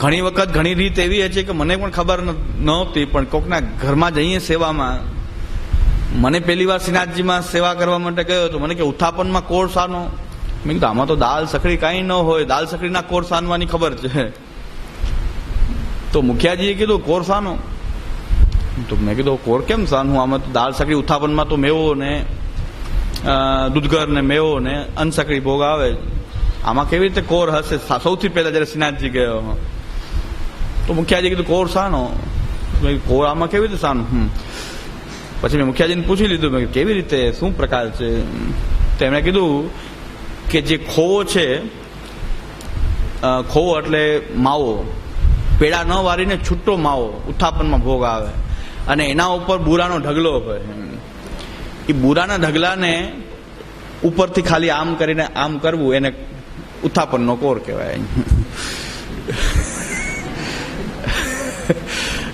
ઘણી વખત ઘણી રીત એવી છે કે મને પણ ખબર નહોતી, પણ કોકના ઘરમાં જઈએ સેવામાં, મને પહેલી વાર શ્રીનાથજીમાં સેવા કરવા માટે ગયો તો મને કે, ઉત્થાપનમાં કોર્સ આનો? મેં કીધું, આમાં તો દાલ સખડી કાંઈ ન હોય, દાલ સખડીના કોર્સ આનવાની ખબર છે. તો મુખિયાજીએ કીધું કોર આનો? તો મેં કીધું, કોર કેમ સાનું? આમાં તો દાળ સકડી ઉત્થાપનમાં તો મેવો ને દૂધઘર ને મેવો ને અનસકડી ભોગ આવે. આમાં કેવી રીતે કોર હશે? સૌથી પહેલા જયારે શ્રીનાથજી ગયો, તો મુખ્યાજી કીધું, કોર સાનો? કોર આમાં કેવી રીતે સાનો? હમ. પછી મેં મુખિયાજીને પૂછી લીધું, મેં કેવી રીતે? શું પ્રકાર છે? તેમણે કીધું કે જે ખોવો છે ખોવો એટલે માવો. પેડા ન વારીને છૂટો માવો ઉત્થાપનમાં ભોગ આવે અને એના ઉપર બુરાનો ઢગલો હોય. એ બુરાના ઢગલાને ઉપરથી ખાલી આમ કરીને આમ કરવું, એને ઉત્થાપનનો કોર કહેવાય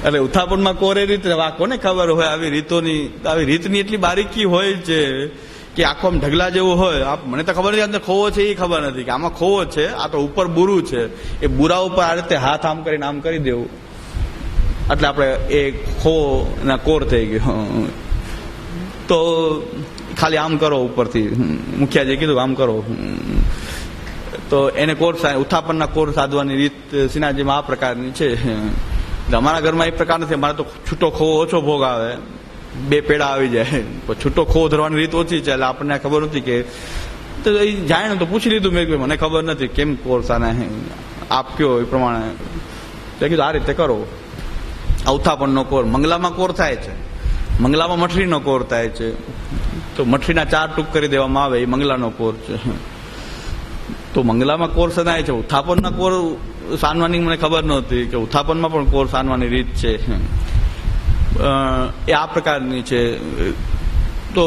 એટલે ઉત્થાપનમાં કોર એ રીતે કોને ખબર હોય, આવી રીતોની, આવી રીતની એટલી બારીકી હોય છે કે આખો આમ ઢગલા જેવું હોય. આપ, મને તો ખબર નથી અંદર ખોવો છે એ ખબર નથી કે આમાં ખોવો છે, આ તો ઉપર બુરું છે. એ બુરા ઉપર આ રીતે હાથ આમ કરીને આમ કરી દેવું. એટલે આપણે એ ખો ના કોર થઈ ગયો. તો ખાલી આમ કરો ઉપરથી. મુખિયાજી કીધું આમ કરો. તો એને કોર ઉત્થાપનના કોર સાધવાની રીત સિનાજીમાં આ પ્રકારની છે. અમારા ઘરમાં એ પ્રકાર નથી. અમારે તો છૂટો ખોવો ઓછો ભોગ આવે. બે પેડા આવી જાય. પણ છૂટો ખોવો ધરવાની રીત ઓછી છે. એટલે આપણને ખબર નથી કે, તો એ જાણે તો પૂછી લીધું મેં મને ખબર નથી કેમ કોર્સ આને આપ કયો એ પ્રમાણે. તો કીધું, આ રીતે કરો. ઉત્થાપનનો કોર મંગલામાં કોર થાય છે. મંગલામાં મઠરીનો કોર થાય છે. તો મઠરીના ચાર ટૂંક કરી દેવામાં આવે, એ મંગલાનો કોર છે. તો મંગલામાં કોર સનાય છે. ઉત્થાપનના કોર સાનવાની મને ખબર નહોતી કે ઉત્થાપનમાં પણ કોર સાનવાની રીત છે. એ આ પ્રકારની છે. તો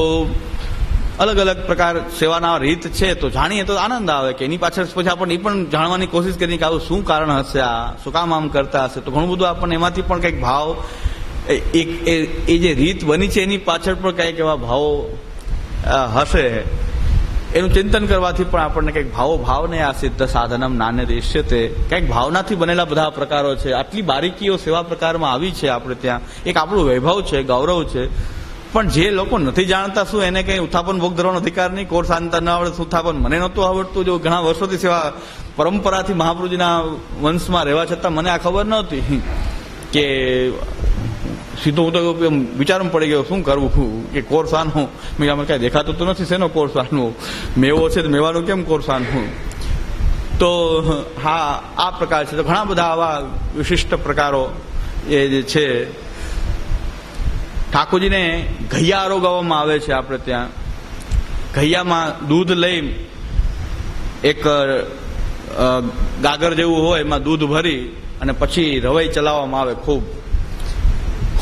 અલગ અલગ પ્રકાર સેવાના રીત છે. તો જાણીએ તો આનંદ આવે કે એની પાછળ પછી આપણને એ પણ જાણવાની કોશિશ કરીએ કે આવું શું કારણ હશે આ? શું કામ આમ કરતા હશે? તો ઘણું બધું આપણને એમાંથી પણ કંઈક ભાવ એક એ જે રીત બની છે એની પાછળ પણ કંઈક એવા ભાવો હશે. એનું ચિંતન કરવાથી પણ આપણને કંઈક ભાવો ભાવને આ સિદ્ધ સાધનમ નાને દેશ્યતે કંઈક ભાવનાથી બનેલા બધા પ્રકારો છે. આટલી બારીકીઓ સેવા પ્રકારમાં આવી છે આપણે ત્યાં. એક આપણું વૈભવ છે, ગૌરવ છે. પણ જે લોકો નથી જાણતા શું એને કંઈ ઉત્થાપન ભોગ ધરવાનો અધિકાર નહીં? કોર શાંતા ન આવડે ઉત્થાપન? મને નહોતું આવડતું. જો ઘણા વર્ષોથી સેવા પરંપરાથી મહાપ્રભુજીના વંશમાં રહેવા છતાં મને આ ખબર નહોતી કે સીધો હું તો વિચારમાં પડી ગયો શું કરવું? કે કોરસાનું? મેં આમાં કાંઈ દેખાતું તો નથી શેનો કોરસાનું? મેવો છે તો મેવાનું કેમ કોરસાનું? તો હા, આ પ્રકાર છે. તો ઘણા બધા આવા વિશિષ્ટ પ્રકારો એ જે છે. ઠાકોરજીને ઘૈયા આરોગવામાં આવે છે આપણે ત્યાં. ઘૈયામાં દૂધ લઈ એક ગાગર જેવું હોય, એમાં દૂધ ભરી અને પછી રવાઈ ચલાવવામાં આવે ખૂબ.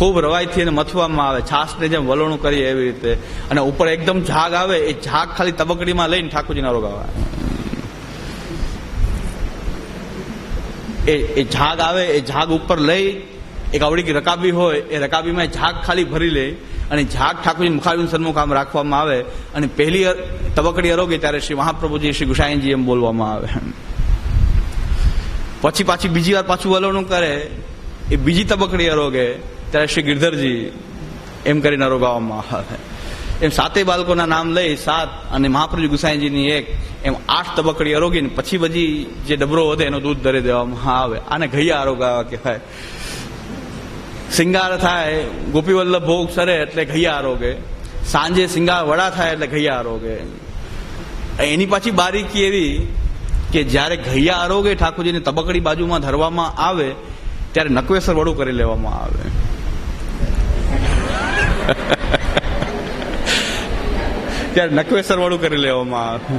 ખૂબ રવાઈથી એને મથવામાં આવે, છાશને જેમ વલોણું કરીએ એવી રીતે. અને ઉપર એકદમ ઝાગ આવે, એ ઝાગ ખાલી તબકડીમાં લઈને ઠાકોરજીના આવે. એ એ ઝાગ આવે, એ ઝાગ ઉપર લઈ, એક આવડી રકાબી હોય, એ રકાબીમાં ઝાગ ખાલી ભરી લે અને ઝાગ ઠાકોરજી મુખાબીન સન્મુખ આમ રાખવામાં આવે. અને પહેલી તબકડી અરોગે ત્યારે શ્રી મહાપ્રભુજી, શ્રી ગુસાઈનજી એમ બોલવામાં આવે. પછી પાછી બીજી વાર પાછું વલણું કરે, એ બીજી તબકડી અરોગે ત્યારે શ્રી ગિરધરજી એમ કરીને અરોગાવવામાં આવે એમ સાતે બાળકોના નામ લઈ સાત અને મહાપ્રભુ ગુસાઈજીની એક, એમ આઠ તબકડી અરોગીને પછી બધી જે ડબરો વધે એનો દૂધ ધરી દેવામાં આવે. આને ઘૈયા આરોગાવા કહેવાય. શિંગાર થાય, ગોપીવલ્લભ ભોગ સરે એટલે ઘૈયા આરોગે સાંજે શિંગાર વડા થાય એટલે ઘૈયા આરોગે એની પાછી બારીકી એવી કે જ્યારે ઘૈયા આરોગે ઠાકોરજીને તબકડી બાજુમાં ધરવામાં આવે, ત્યારે નકવેસર વડું કરી લેવામાં આવે. ત્યારે નકવેસર વાળું કરી લેવામાં આવે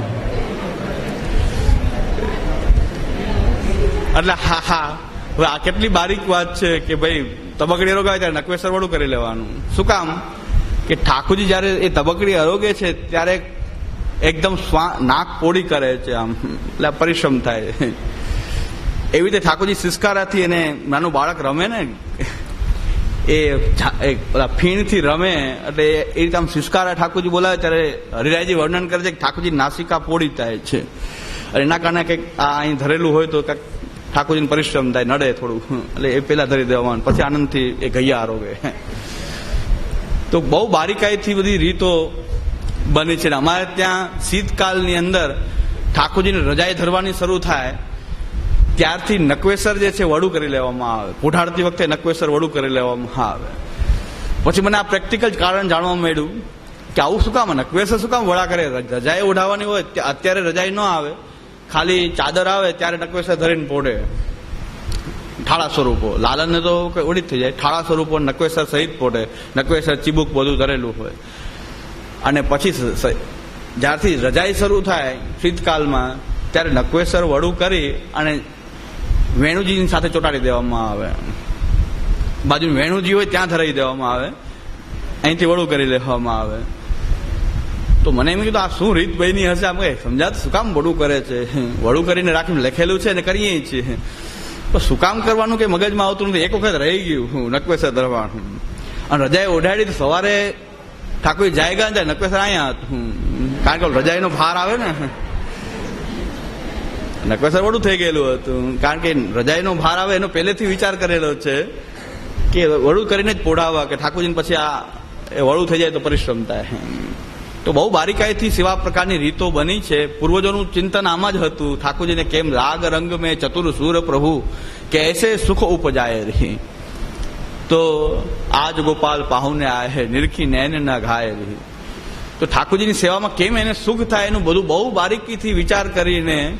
એટલે હા હા. હવે આ કેટલી બારીક વાત છે કે ભાઈ તબકડી અરોગાય ત્યારે નકવેસર વાળું કરી લેવાનું. શું કામ? કે ઠાકોરજી જ્યારે એ તબકડી અરોગે છે, ત્યારે એકદમ નાક પોડી કરે છે આમ. એટલે પરિશ્રમ થાય. એવી રીતે ઠાકોરજી સિસ્કારાથી એને નાનું બાળક રમે ને? એ ફીણથી રમે એટલે એ રીતે આમ સિસ્કારા ઠાકોરજી બોલાવે ત્યારે હરિરાયજી વર્ણન કરે છે કે ઠાકોરજી નાસિકા પોડી થાય છે. અને એના કારણે કંઈક આ અહીં ધરેલું હોય તો કંઈક ઠાકોરજીને પરિશ્રમ થાય, નડે થોડું. એટલે એ પહેલાં ધરી દેવામાં પછી આનંદથી એ ગયા આરોગે તો બહુ બારીકાઈથી બધી રીતો બની છે. અમારે ત્યાં શીતકાલની અંદર ઠાકોરજીને રજાઈ ધરવાની શરૂ થાય ત્યારથી નકવેસર જે છે વડું કરી લેવામાં આવે. પુઢાડતી વખતે નકવેસર વડું કરી લેવામાં આવે. પછી મને આ પ્રેક્ટિકલ કારણ જાણવા મળ્યું કે આવું શું કામ, નકવેસર શું કામ વડા કરે? રજાઈ ઉઢાવવાની હોય ત્યા- અત્યારે રજાઈ ન આવે. ખાલી ચાદર આવે ત્યારે નકવેસર ધરીને પોડે ઠાળા સ્વરૂપો. લાલનને તો જ થઈ જાય. ઠાળા સ્વરૂપો નકવેસર સહિત પોડે નકવેસર ચીબુક બધું ધરેલું હોય. અને પછી જ્યારથી રજાઈ શરૂ થાય, શીતકાલમાં, ત્યારે નકવેસર વડું કરી અને વેણુજીની સાથે ચોંટાડી દેવામાં આવે. બાજુ વેણુજી હોય ત્યાં ધરાવી દેવામાં આવે. અહીંથી વડું કરી લેવામાં આવે. તો મને એમ કીધું, આ શું રીત બની હશે? આમ કઈ સમજાત? શું કામ વડું કરે છે? વડું કરીને રાખીને લખેલું છે ને કરીએ છીએ. તો શું કામ કરવાનું કે મગજમાં આવતું નથી? એક વખત રહી ગયું નકવેસર ધરવાનું અને રજાએ ઓઢાડી તો સવારે ઠાકોર જાય ગયા જાય નકવેસર અહીંયા હતું કારણ કે રજાઈનો ભાર આવે ને. નકવેસર વડું થઈ ગયેલું હતું. કારણ કે રજાઈનો ભાર આવે એનો પહેલેથી વિચાર કરેલો છે કે વડું કરીને જ પોઢાવવા કે ઠાકોરજીને પછી આ એ વડું થઈ જાય તો પરિશ્રમ થાય. તો બહુ બારીકાઈથી સેવા પ્રકારની રીતો બની છે. પૂર્વજોનું ચિંતન આમાં જ હતું. ઠાકોરજીને કેમ રાગ, રંગ મેં ચતુર સૂર પ્રભુ કે એસે સુખ ઉપજાય રહી. તો આજ ગોપાલ પાહુને આહે નિરખી નૈન ના ઘાય રહી. તો ઠાકોરજીની સેવામાં કેમ એને સુખ થાય એનું બધું બહુ બારીકીથી વિચાર કરીને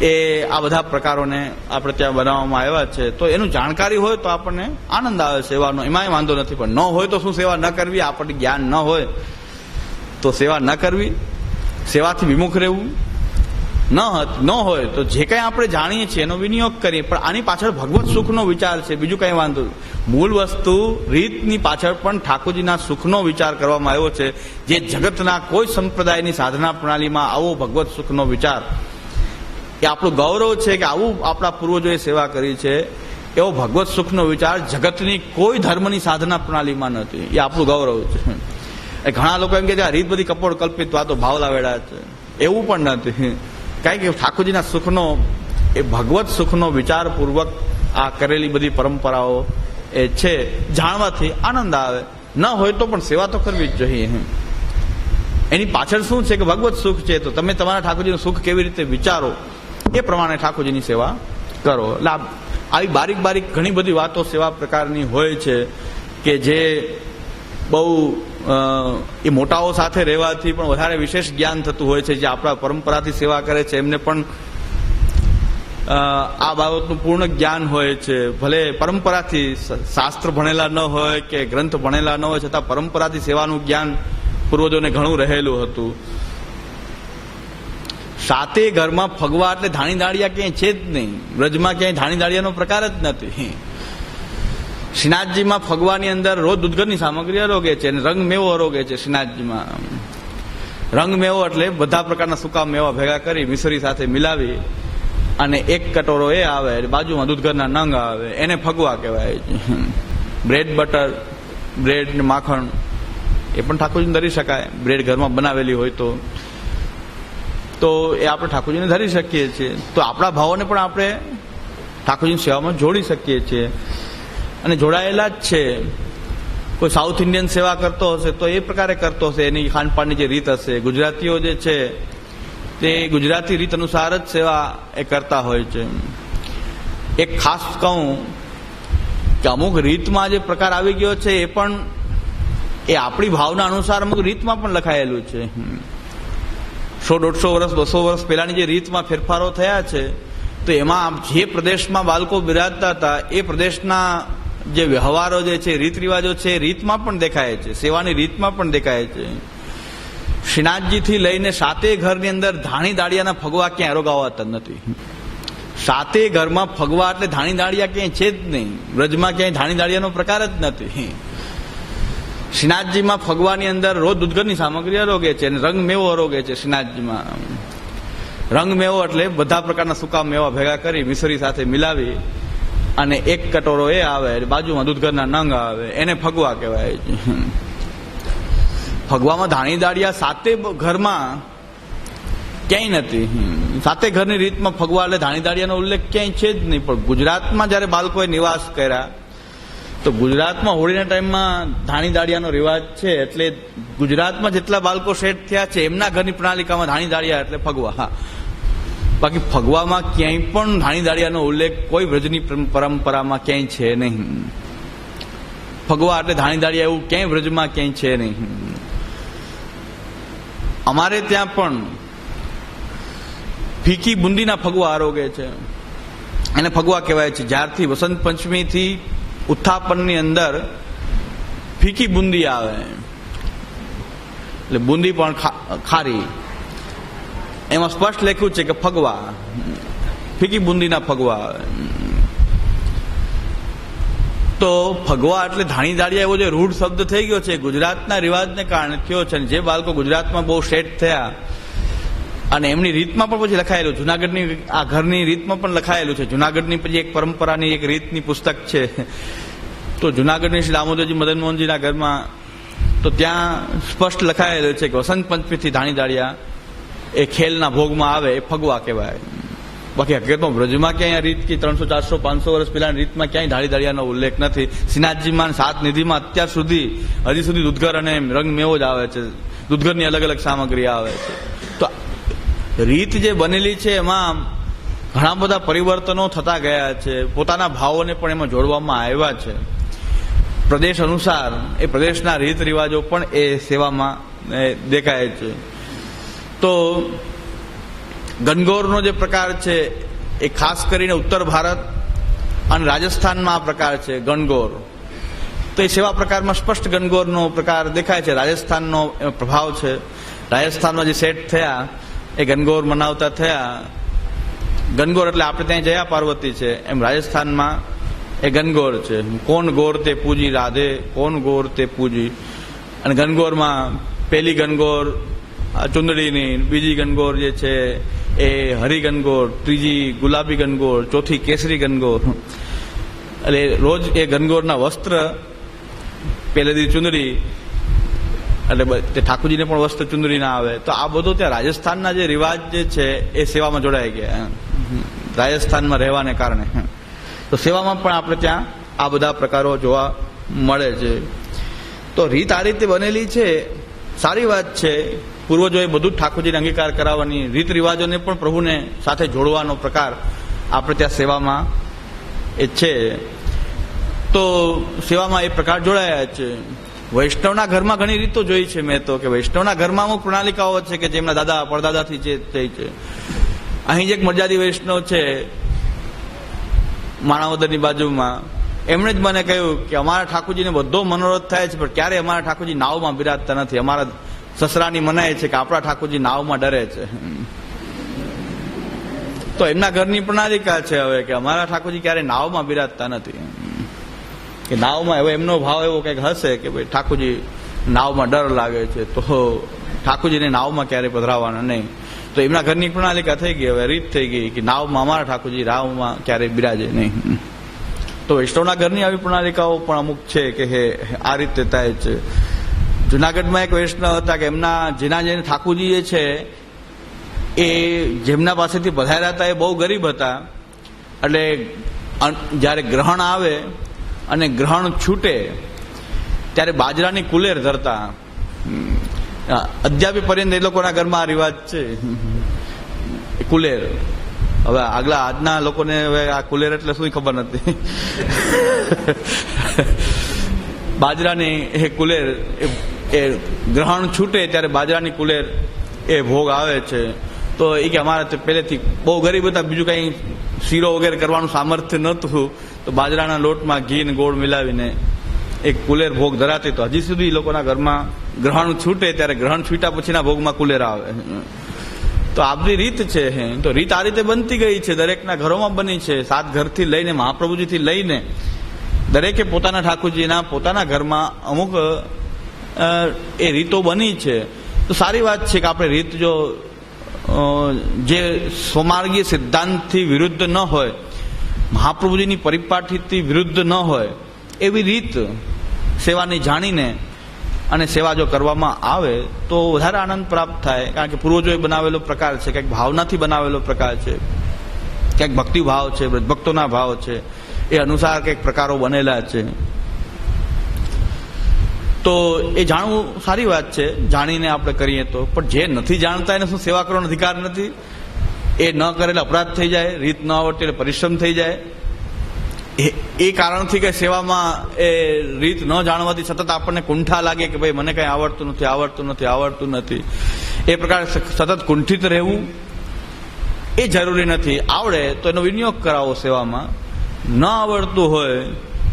એ આ બધા પ્રકારોને આપણે ત્યાં બનાવવામાં આવ્યા છે. તો એનું જાણકારી હોય તો આપણને આનંદ આવે સેવાનો. એમાંય વાંધો નથી, પણ ન હોય તો શું સેવા ન કરવી? આપણને જ્ઞાન ન હોય તો સેવા ન કરવી. સેવાથી વિમુખ રહેવું. ન ન હોય તો જે કંઈ આપણે જાણીએ છીએ એનો વિનિયોગ કરીએ. પણ આની પાછળ ભગવત સુખનો વિચાર છે. બીજું કંઈ વાંધો. મૂળ વસ્તુ રીતની પાછળ પણ ઠાકોરજીના સુખનો વિચાર કરવામાં આવ્યો છે. જે જગતના કોઈ સંપ્રદાયની સાધના પ્રણાલીમાં આવો ભગવત સુખનો વિચાર એ આપણું ગૌરવ છે કે આવું આપણા પૂર્વજોએ સેવા કરી છે, એવો ભગવત સુખનો વિચાર જગતની કોઈ ધર્મની સાધના પ્રણાલીમાં નથી. એ આપણું ગૌરવ છે. એ ઘણા લોકો એમ કે આ રીત બધી કપોળ કલ્પિત વાતો ભાવ વેડા છે. એવું પણ નથી. કારણ કે ઠાકોરજીના સુખનો, એ ભગવત સુખનો વિચારપૂર્વક આ કરેલી બધી પરંપરાઓ એ છે. જાણવાથી આનંદ આવે. ન હોય તો પણ સેવા તો કરવી જ જોઈએ. એની પાછળ શું છે કે ભગવત સુખ છે? તો તમે તમારા ઠાકોરજીનું સુખ કેવી રીતે વિચારો? એ પ્રમાણે ઠાકોરજીની સેવા કરો. એટલે આવી બારીક બારીક ઘણી બધી વાતો સેવા પ્રકારની હોય છે કે જે બહુ એ મોટાઓ સાથે રહેવાથી પણ વધારે વિશેષ જ્ઞાન થતું હોય છે, જે આપણા પરંપરાથી સેવા કરે છે. એમને પણ આ બાબતનું પૂર્ણ જ્ઞાન હોય છે. ભલે પરંપરાથી શાસ્ત્ર ભણેલા ન હોય કે ગ્રંથ ભણેલા ન હોય, છતાં પરંપરાથી સેવાનું જ્ઞાન પૂર્વજોને ઘણું રહેલું હતું. સાતે ઘરમાં ફગવા એટલે ધાણી દાળિયા ક્યાંય છે જ નહીં. વ્રજમાં ક્યાંય ધાણી દાળિયાનો પ્રકાર જ નથી. શ્રીનાથજીમાં ફગવાની અંદર રોજ દૂધગરની સામગ્રી અરોગે છે અને રંગ મેવો અરોગે છે શ્રીનાથજીમાં. રંગ મેવો એટલે બધા પ્રકારના સૂકા મેવા ભેગા કરી મિશ્રી સાથે મિલાવી અને એક કટોરો એ આવે બાજુમાં દૂધઘરના નંગ આવે, એને ફગવા કહેવાય. બ્રેડ બટર, બ્રેડ માખણ, એ પણ ઠાકોરજીને ધરી શકાય. બ્રેડ ઘરમાં બનાવેલી હોય તો. તો એ આપણે ઠાકોરજીને ધરી શકીએ છીએ. તો આપણા ભાવોને પણ આપણે ઠાકોરજીની સેવામાં જોડી શકીએ છીએ. અને જોડાયેલા જ છે. કોઈ સાઉથ ઇન્ડિયન સેવા કરતો હશે તો એ પ્રકારે કરતો હશે. એની ખાનપાનની જે રીત હશે. ગુજરાતીઓ જે છે, તે ગુજરાતી રીત અનુસાર જ સેવા એ કરતા હોય છે. એક ખાસ કહું કે અમુક રીતમાં જે પ્રકાર આવી ગયો છે એ પણ એ આપણી ભાવના અનુસાર અમુક રીતમાં પણ લખાયેલું છે. સો દોઢસો વર્ષ, બસો વર્ષ પહેલાની જે રીતમાં ફેરફારો થયા છે, તો એમાં જે પ્રદેશમાં બાળકો બિરાજતા હતા, એ પ્રદેશના જે વ્યવહારો જે છે રીત રિવાજો છે રીતમાં પણ દેખાય છે, સેવાની રીતમાં પણ દેખાય છે. શ્રીનાથજીથી લઈને સાતે ઘરની અંદર ધાણી દાળિયાના ફગવા ક્યાંય અરોગાવાતા નથી. સાતે ઘરમાં ફગવા એટલે ધાણી દાળિયા ક્યાંય છે જ નહીં. વ્રજમાં ક્યાંય ધાણી દાળિયાનો પ્રકાર જ નથી. શ્રીનાથજીમાં ફગવાની અંદર રોજ દૂધઘરની સામગ્રી અરોગે છે અને રંગ મેવો અરોગે છે શ્રીનાથજીમાં. રંગ મેવો એટલે બધા પ્રકારના સુકા મેવા ભેગા કરી મિશ્રી સાથે મિલાવી અને એક કટોરો એ આવે બાજુમાં દૂધઘરના નંગ આવે, એને ફગવા કહેવાય. ફગવામાં ધાણી દાળિયા સાતે ઘરમાં ક્યાંય નથી. સાતે ઘરની રીતમાં ફગવા એટલે ધાણી દાળિયાનો ઉલ્લેખ ક્યાંય છે જ નહીં. પણ ગુજરાતમાં જ્યારે બાળકોએ નિવાસ કર્યા તો ગુજરાતમાં હોળીના ટાઈમમાં ધાણી દાળિયાનો રિવાજ છે એટલે ગુજરાતમાં જેટલા બાળકો સેટ થયા છે, એમના ઘરની પ્રણાલિકામાં ધાણી દાળિયા એટલે ફગવા. હા. બાકી ફગવામાં ક્યાંય પણ ધાણી દાળિયાનો ઉલ્લેખ કોઈ વ્રજની પરંપરામાં ક્યાંય છે નહીં. ફગવા એટલે ધાણી દાળિયા એવું ક્યાંય વ્રજમાં ક્યાંય છે નહીં. અમારે ત્યાં પણ ફીકી બુંદીના ફગવા આરોગે છે. એને ફગવા કહેવાય છે. જ્યારથી વસંત પંચમીથી ઉત્થાપનની અંદર ફીકી બુંદી આવે. એટલે બુંદી પણ ખારી. એમાં સ્પષ્ટ લખ્યું છે કે ફગવા. ફીકી બુંદીના ફગવા આવે. તો ફગવા એટલે ધાણી દાળિયા એવો જે રૂઢ શબ્દ થઈ ગયો છે, ગુજરાતના રિવાજને કારણે થયો છે જે બાળકો ગુજરાતમાં બહુ શેઠ થયા અને એમની રીતમાં પણ પછી લખાયેલું, જુનાગઢની, આ ઘરની રીતમાં પણ લખાયેલું છે. જુનાગઢની પછી એક પરંપરાની એક રીતની પુસ્તક છે. તો જુનાગઢની શ્રી દામોદરજી મદન મોહનજીના ઘરમાં તો ત્યાં સ્પષ્ટ લખાયેલું છે કે વસંત પંચમીથી ધાણી દાળિયા એ ખેલના ભોગમાં આવે, એ ફગવા કહેવાય. બાકી હકીકતમાં વ્રજમાં ક્યાંય રીત કે ત્રણસો, ચારસો, પાંચસો વર્ષ પહેલાની રીતમાં ક્યાંય ધાળી દાળિયાનો ઉલ્લેખ નથી. શ્રીનાથજીમાં સાત નિધિમાં અત્યાર સુધી, હજી સુધી દૂધઘર અને રંગ મેવો જ આવે છે. દૂધઘરની અલગ અલગ સામગ્રી આવે છે. રીત જે બનેલી છે, એમાં ઘણા બધા પરિવર્તનો થતા ગયા છે. પોતાના ભાવોને પણ એમાં જોડવામાં આવ્યા છે. પ્રદેશ અનુસાર, એ પ્રદેશના રીત રિવાજો પણ એ સેવામાં દેખાય છે. તો ગનગોરનો જે પ્રકાર છે, એ ખાસ કરીને ઉત્તર ભારત અને રાજસ્થાનમાં આ પ્રકાર છે ગણગોર તો એ સેવા પ્રકારમાં સ્પષ્ટ ગણગોરનો પ્રકાર દેખાય છે. રાજસ્થાનનો પ્રભાવ છે. રાજસ્થાનમાં જે સેટ થયા એ ગનગોર મનાવતા થયા. ગનગોર એટલે આપણે ત્યાં જયા પાર્વતી છે. એમ રાજસ્થાનમાં એ ગનગોર છે. કોણ ગોર તે પૂજી, રાધે કોણ ગોર તે પૂજી. અને ગનગોરમાં પહેલી ગનગોર ચુંદડીની, બીજી ગનગોર જે છે, એ હરી ગનગોર, ત્રીજી ગુલાબી ગનગોર, ચોથી કેસરી ગનગોર. એટલે રોજ એ ગનગોરના વસ્ત્ર પહેલેથી ચુંદડી એટલે તે ઠાકોરજીને પણ વસ્ત્ર ચુંદરી ના આવે. તો આ બધું ત્યાં રાજસ્થાનના જે રિવાજ જે છે, એ સેવામાં જોડાઈ ગયા. રાજસ્થાનમાં રહેવાને કારણે. તો સેવામાં પણ આપણે ત્યાં આ બધા પ્રકારો જોવા મળે છે. તો રીત આ રીતે બનેલી છે. સારી વાત છે. પૂર્વજોએ બધું ઠાકોરજીને અંગીકાર કરાવવાની રીત રિવાજોને પણ પ્રભુને સાથે જોડવાનો પ્રકાર આપણે ત્યાં સેવામાં એ છે. તો સેવામાં એ પ્રકાર જોડાયા છે. વૈષ્ણવના ઘરમાં ઘણી રીતો જોઈ છે મેં તો કે વૈષ્ણવના ઘરમાં અમુક પ્રણાલિકાઓ છે કે જેમના દાદા, પરદાદાથી જે થઈ છે. અહીં જે એક મર્યાદી વૈષ્ણવ છે, માણાવદરની બાજુમાં. એમણે જ મને કહ્યું કે અમારા ઠાકોરજીને બધો મનોરથ થાય છે, પણ ક્યારે અમારા ઠાકોરજી નાવમાં બિરાજતા નથી? અમારા સસરાની મનાય છે કે આપણા ઠાકોરજી નાવમાં ડરે છે. તો એમના ઘરની પ્રણાલિકા છે હવે કે અમારા ઠાકોરજી ક્યારે નાવમાં બિરાજતા નથી. કે નાવમાં હવે એમનો ભાવ એવો કંઈક હશે કે ભાઈ ઠાકોરજી નાવમાં ડર લાગે છે, તો ઠાકોરજીને નાવમાં ક્યારેય પધરાવાના નહીં. તો એમના ઘરની પ્રણાલિકા થઈ ગઈ, હવે રીત થઈ ગઈ કે નાવમાં અમારા ઠાકોરજી રાવમાં ક્યારેય બિરાજે નહીં. તો વૈષ્ણવના ઘરની આવી પ્રણાલિકાઓ પણ અમુક છે કે હે આ રીતે થાય છે. જુનાગઢમાં એક વૈષ્ણવ હતા કે એમના, જેના જેને ઠાકોરજી છે, એ જેમના પાસેથી પધાર્યા હતા એ બહુ ગરીબ હતા. એટલે જ્યારે ગ્રહણ આવે અને ગ્રહણ છૂટે, ત્યારે બાજરાની કુલેર ધરતા. અદ્યાપી પર્યંત એ લોકોના ઘરમાં આ રિવાજ છે. કુલેર. હવે આગલા આજના લોકોને હવે આ કુલેર એટલે શું ખબર નથી. બાજરાની એ કુલેર, એ- ગ્રહણ છૂટે ત્યારે બાજરાની કુલેર એ ભોગ આવે છે. તો એ કે અમારા પહેલેથી બહુ ગરીબ હતા, બીજું કંઈ શીરો વગેરે કરવાનું સામર્થ્ય નહોતું. તો બાજરાના લોટમાં ઘી ને ગોળ મિલાવીને એક કુલેર ભોગ ધરાતી તો હજી સુધી લોકોના ઘરમાં ગ્રહણ છૂટે ત્યારે ગ્રહણ છૂટ્યા પછીના ભોગમાં કુલેર આવે. તો આ બધી રીત છે તો રીત આ રીતે બનતી ગઈ છે. દરેકના ઘરોમાં બની છે. સાત ઘરથી લઈને મહાપ્રભુજીથી લઈને દરેકે પોતાના ઠાકોરજીના પોતાના ઘરમાં અમુક એ રીતો બની છે. તો સારી વાત છે કે આપણે રીત જો જે સ્વમાર્ગીય સિદ્ધાંતથી વિરુદ્ધ ન હોય મહાપ્રભુજીની પરિપાઠીથી વિરુદ્ધ ન હોય એવી રીત સેવાની જાણીને અને સેવા જો કરવામાં આવે તો વધારે આનંદ પ્રાપ્ત થાય. કારણ કે પૂર્વજોએ બનાવેલો પ્રકાર છે કંઈક ભાવનાથી બનાવેલો પ્રકાર છે, ક્યાંક ભક્તિ ભાવ છે ભક્તોના ભાવ છે, એ અનુસાર કંઈક પ્રકારો બનેલા છે. તો એ જાણવું સારી વાત છે, જાણીને આપણે કરીએ તો. પણ જે નથી જાણતા એને શું સેવા કરવાનો અધિકાર નથી? એ ન કરેલા અપરાધ થઈ જાય, રીત ન આવડતી એટલે પરિશ્રમ થઈ જાય. એ કારણથી કે સેવામાં એ રીત ન જાણવાથી સતત આપણને કુંઠા લાગે કે ભાઈ મને કંઈ આવડતું નથી આવડતું નથી આવડતું નથી. એ પ્રકારે સતત કુંઠિત રહેવું એ જરૂરી નથી. આવડે તો એનો વિનિયોગ કરાવો સેવામાં. ન આવડતું હોય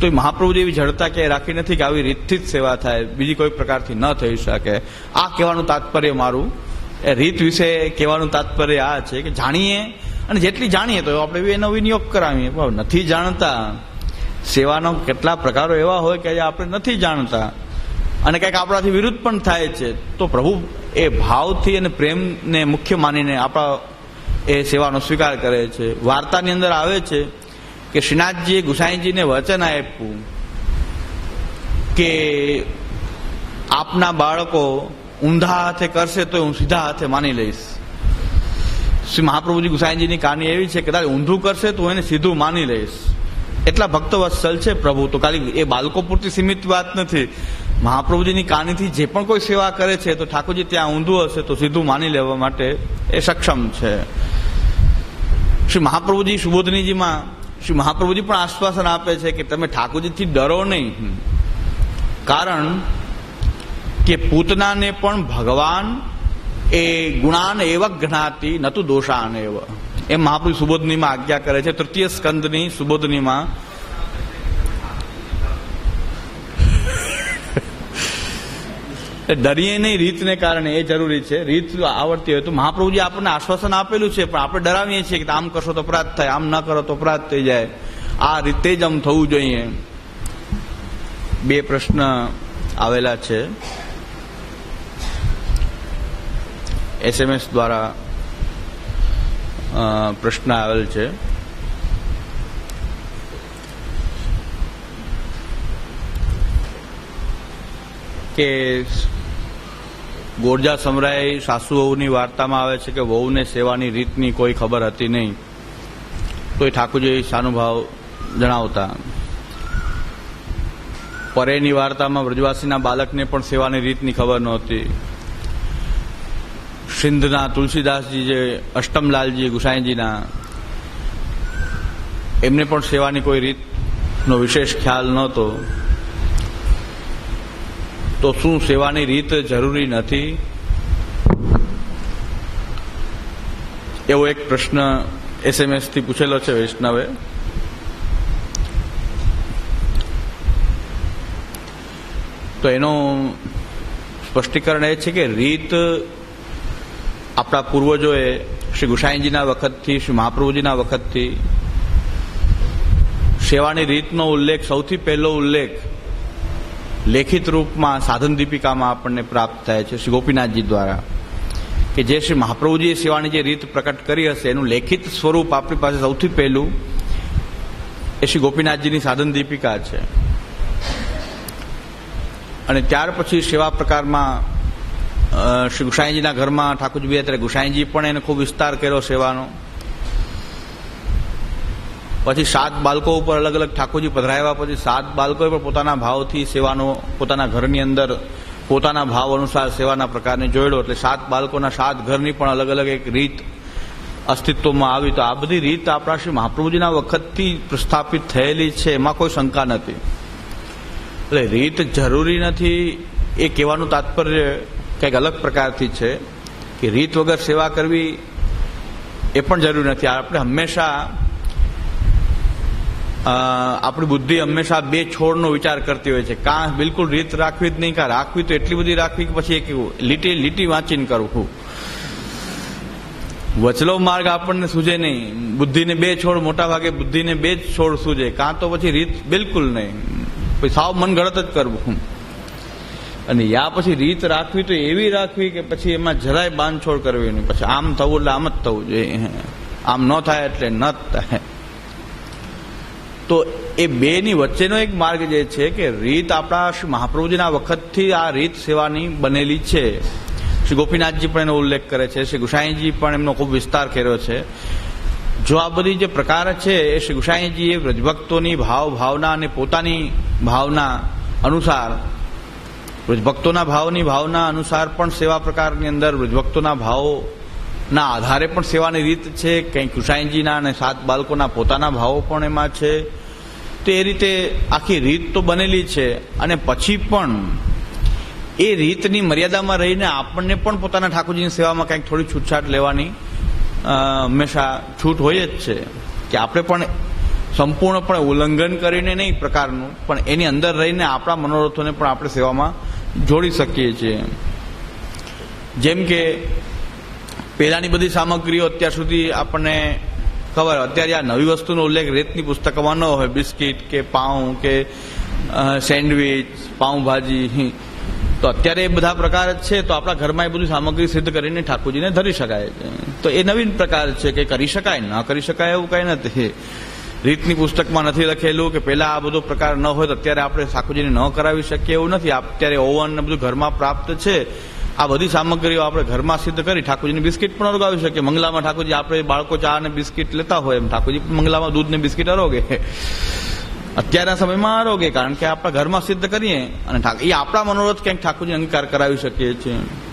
તો એ મહાપ્રભુ એવી જડતા કે રાખી નથી કે આવી રીતથી જ સેવા થાય. બીજી કોઈ પ્રકારથી ન થઈ શકે. આ કહેવાનું તાત્પર્ય મારું. એ રીત વિશે કહેવાનું તાત્પર્ય આ છે કે જાણીએ અને જેટલી જાણીએ તો આપણે એનો વિનિયોગ કરાવીએ. પણ નથી જાણતા. સેવાનો કેટલા પ્રકારો એવા હોય કે આપણે નથી જાણતા. અને કંઈક આપણાથી વિરુદ્ધ પણ થાય છે. તો પ્રભુ એ ભાવથી અને પ્રેમને મુખ્ય માનીને આપણા એ સેવાનો સ્વીકાર કરે છે. વાર્તાની અંદર આવે છે કે શ્રીનાથજીએ ગુસાઈજીને વચન આપ્યું કે આપના બાળકો ઊંધા હાથે કરશે તો હું સીધા હાથે માની લઈશ. શ્રી મહાપ્રભુજી ગુસાઈજીની કહાની એવી છે કે કદાચ ઊંધું કરશે તો હું એને સીધું માની લઈશ. એટલા ભક્ત વત્સલ છે પ્રભુ. તો ખાલી એ બાળકો પૂરતી સીમિત વાત નથી. મહાપ્રભુજીની કાનીથી જે પણ કોઈ સેવા કરે છે, તો ઠાકોરજી ત્યાં ઊંધું હશે તો સીધું માની લેવા માટે એ સક્ષમ છે. શ્રી મહાપ્રભુજી સુબોધનીજીમાં શ્રી મહાપ્રભુજી પણ આશ્વાસન આપે છે કે તમે ઠાકોરજીથી ડરો નહીં. કારણ કે પૂતનાને પણ ભગવાન એ ગુણાન એવ જ્ઞાતિ નતું દોષાન એવ. એ મહાપુરુષ સુબોધનીમાં આજ્ઞા કરે છે. તૃતીય સ્કંદની સુબોધનીમાં ડરીએ નહીં રીતને કારણે એ જરૂરી છે. રીત આવડતી હોય તો મહાપ્રભુજી આપણને આશ્વાસન આપેલું છે, પણ આપણે ડરાવીએ છીએ કે આમ કરશો તો અપરાધ થાય, આમ ન કરો તો અપરાધ થઈ જાય. આ રીતે જ આમ થવું જોઈએ. બે પ્રશ્ન આવેલા છે. એસએમએસ દ્વારા પ્રશ્ન આવેલ છે. કે ગોરજા સમરાય સાસુ વહુની વાર્તામાં આવે છે કે વહુને સેવાની રીતની કોઈ ખબર હતી નહીં. તો એ ઠાકોરજી સાનુભાવ જણાવતા. પરેની વાર્તામાં વ્રજવાસીના બાલકને પણ સેવાની રીતની ખબર નહોતી. સિંધના તુલસીદાસજી જે અષ્ટમલાલજી ગુસાઈજીના, એમને પણ સેવાની કોઈ રીતનો વિશેષ ખ્યાલ નહોતો. તો શું સેવાની રીત જરૂરી નથી? એવો એક પ્રશ્ન એસએમએસથી પૂછેલો છે વૈષ્ણવે. તો એનું સ્પષ્ટીકરણ એ છે કે રીત આપણા પૂર્વજોએ શ્રી ગુસાઈજીના વખતથી, શ્રી મહાપ્રભુજીના વખતથી સેવાની રીતનો ઉલ્લેખ, સૌથી પહેલો ઉલ્લેખ લેખિત રૂપમાં સાધન દીપિકામાં આપણને પ્રાપ્ત થાય છે શ્રી ગોપીનાથજી દ્વારા કે જે શ્રી મહાપ્રભુજીએ સેવાની જે રીત પ્રકટ કરી હશે, એનું લેખિત સ્વરૂપ આપણી પાસે સૌથી પહેલું એ શ્રી ગોપીનાથજીની સાધન દીપિકા છે. અને ત્યાર પછી સેવા પ્રકારમાં શ્રી ગુસાઈજીના ઘરમાં ઠાકોરજી અત્યારે ત્યારે ગુસાઈજી પણ એને ખૂબ વિસ્તાર કર્યો સેવાનો. પછી સાત બાળકો ઉપર અલગ અલગ ઠાકોરજી પધરાવ્યા, પછી સાત બાળકોએ પણ પોતાના ભાવથી સેવાનો, પોતાના ઘરની અંદર પોતાના ભાવ અનુસાર સેવાના પ્રકારને જોયેલો. એટલે સાત બાળકોના સાત ઘરની પણ અલગ અલગ એક રીત અસ્તિત્વમાં આવી. તો આ બધી રીત આપણા શ્રી મહાપ્રભુજીના વખતથી પ્રસ્થાપિત થયેલી છે, એમાં કોઈ શંકા નથી. એટલે રીત જરૂરી નથી, એ કહેવાનું તાત્પર્ય કંઈક અલગ પ્રકારથી છે કે રીત વગર સેવા કરવી એ પણ જરૂરી નથી. આપણે હંમેશા આપણી બુદ્ધિ હંમેશા બે છોડનો વિચાર કરતી હોય છે. કાં બિલકુલ રીત રાખવી જ નહીં, કાં રાખવી તો એટલી બધી રાખવી કે પછી એક લીટી લીટી વાંચીને કરવું વચલો માર્ગ આપણને સૂજે નહીં. બુદ્ધિને બે છોડ, મોટા ભાગે બુદ્ધિને બે જ છોડ સૂજે. કાં તો પછી રીત બિલકુલ નહીં. પછી સાવ મન ગળત જ કરવું અને યા પછી રીત રાખવી તો એવી રાખવી કે પછી એમાં જરાય બાંધછોડ કરવી નહીં. પછી આમ થવું એટલે આમ જ થવું જોઈએ. આમ ન થાય એટલે ન થાય. તો એ બેની વચ્ચેનો એક માર્ગ જે છે કે રીત આપણા મહાપ્રભુજીના વખતથી આ રીત સેવાની બનેલી છે. શ્રી ગોપીનાથજી પણ એનો ઉલ્લેખ કરે છે. શ્રી ગુસાઈજી પણ એમનો ખૂબ વિસ્તાર કર્યો છે. જો આ બધી જે પ્રકાર છે એ શ્રી ગુસાઈજીએ વ્રજભક્તોની ભાવ ભાવના અને પોતાની ભાવના અનુસાર વ્રજભક્તોના ભાવની ભાવના અનુસાર પણ સેવા પ્રકારની અંદર વૃજભક્તોના ભાવના આધારે પણ સેવાની રીત છે. કંઈક કૃષાઈનજીના અને સાત બાળકોના પોતાના ભાવો પણ એમાં છે. તો એ રીતે આખી રીત તો બનેલી છે અને પછી પણ એ રીતની મર્યાદામાં રહીને આપણને પણ પોતાના ઠાકોરજીની સેવામાં કંઈક થોડી છૂટછાટ લેવાની હંમેશા છૂટ હોય જ છે કે આપણે પણ સંપૂર્ણપણે ઉલ્લંઘન કરીને નહીં પ્રકારનું, પણ એની અંદર રહીને આપણા મનોરથોને પણ આપણે સેવામાં જોડી શકીએ છીએ. જેમ કે પહેલાની બધી સામગ્રીઓ અત્યાર સુધી આપણને ખબર, અત્યારે આ નવી વસ્તુનો ઉલ્લેખ રેતની પુસ્તકમાં ન હોય. બિસ્કિટ કે પાઉં કે સેન્ડવિચ, પાઉંભાજી તો અત્યારે એ બધા પ્રકાર જ છે, તો આપણા ઘરમાં એ બધી સામગ્રી સિદ્ધ કરીને ઠાકોરજીને ધરી શકાય છે. તો એ નવીન પ્રકાર છે કે કરી શકાય, ન કરી શકાય એવું કંઈ નથી. રીતની પુસ્તકમાં નથી લખેલું કે પહેલા આ બધો પ્રકાર ન હોય તો અત્યારે આપણે શાકભાજીને ન કરાવી શકીએ એવું નથી. અત્યારે ઓવન ને બધું ઘરમાં પ્રાપ્ત છે. આ બધી સામગ્રીઓ આપણે ઘરમાં સિદ્ધ કરી ઠાકોરજીની બિસ્કિટ પણ અરોગાવી શકીએ. મંગલામાં ઠાકોરજી આપણે બાળકો ચા અને બિસ્કિટ લેતા હોય એમ. ઠાકોરજી મંગલામાં દૂધ ને બિસ્કિટ અરોગે. અત્યારના સમયમાં આરોગે કારણ કે આપણા ઘરમાં સિદ્ધ કરીએ અને એ આપણા મનોરથ ક્યાંક ઠાકોરજી અંગીકાર કરાવી શકીએ છીએ.